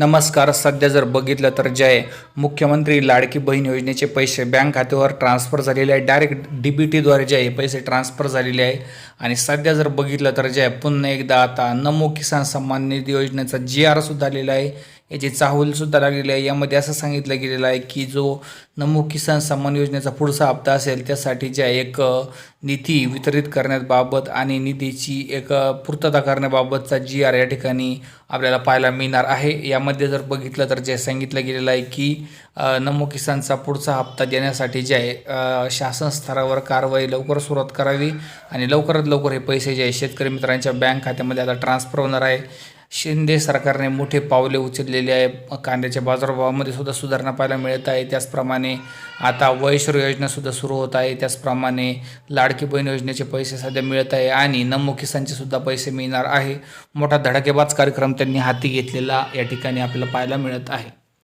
नमस्कार सध्या जर बघितलं तर जे आहे मुख्यमंत्री लाडकी बहीण योजनेचे पैसे बँक खात्यावर ट्रान्सफर झालेले आहे. डायरेक्ट डी बी टीद्वारे जे आहे पैसे ट्रान्सफर झालेले आहे. आणि सध्या जर बघितलं तर जे आहे पुन्हा एकदा आता नमो किसान सन्मान निधी योजनेचा जी आर सुद्धा आलेला आहे. याची चाहूलसुद्धा लागलेली आहे यामध्ये असं सांगितलं गेलेलं आहे की जो नमो किसान सन्मान योजनेचा पुढचा हप्ता असेल त्यासाठी जे आहे एक निधी वितरित करण्याबाबत आणि निधीची एक पूर्तता करण्याबाबतचा जी आर या ठिकाणी आपल्याला पाहायला मिळणार आहे. यामध्ये जर बघितलं तर जे सांगितलं गेलेलं आहे की नमो किसानचा पुढचा हप्ता देण्यासाठी जे आहे शासन स्तरावर कारवाई लवकर सुरुवात करावी आणि लवकरात लवकर हे पैसे जे आहे शेतकरी मित्रांच्या बँक खात्यामध्ये आता ट्रान्सफर होणार आहे. शिंदे सरकारने मोठे पावले उचललेले आहे. कांद्याच्या बाजारभावामध्ये सुद्धा सुधारणा पाहायला मिळत आहे. त्याचप्रमाणे आता वयश्र योजना सुद्धा सुरू होत आहे. त्याचप्रमाणे लाडकी बहीण योजनेचे पैसे सध्या मिळत आहे आणि नमो किसानचे सुद्धा पैसे मिळणार आहे. मोठा धडाकेबाज कार्यक्रम त्यांनी हाती घेतलेला या ठिकाणी आपल्याला पाहायला मिळत आहे.